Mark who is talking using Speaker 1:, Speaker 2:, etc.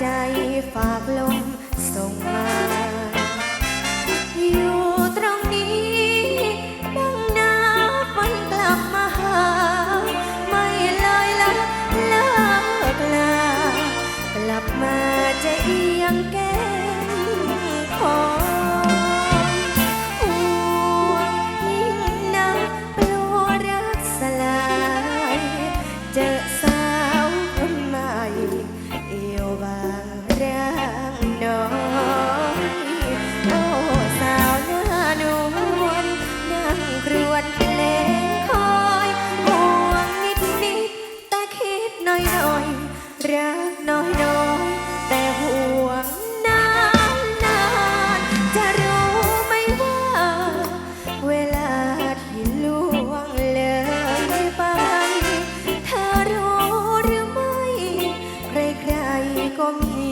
Speaker 1: ใจฝากลมส่งมา อยู่ตรงนี้ดังนาฝันกลับมาหา ไม่เลยละเลิกลากลับมาจะเอียงแก หน่อยรักน้อยน้อยแต่ห่วงนานนานจะรู้ไหมว่า เวลาที่ล่วงเลยไป เธอรู้หรือไม่ ใครๆก็มี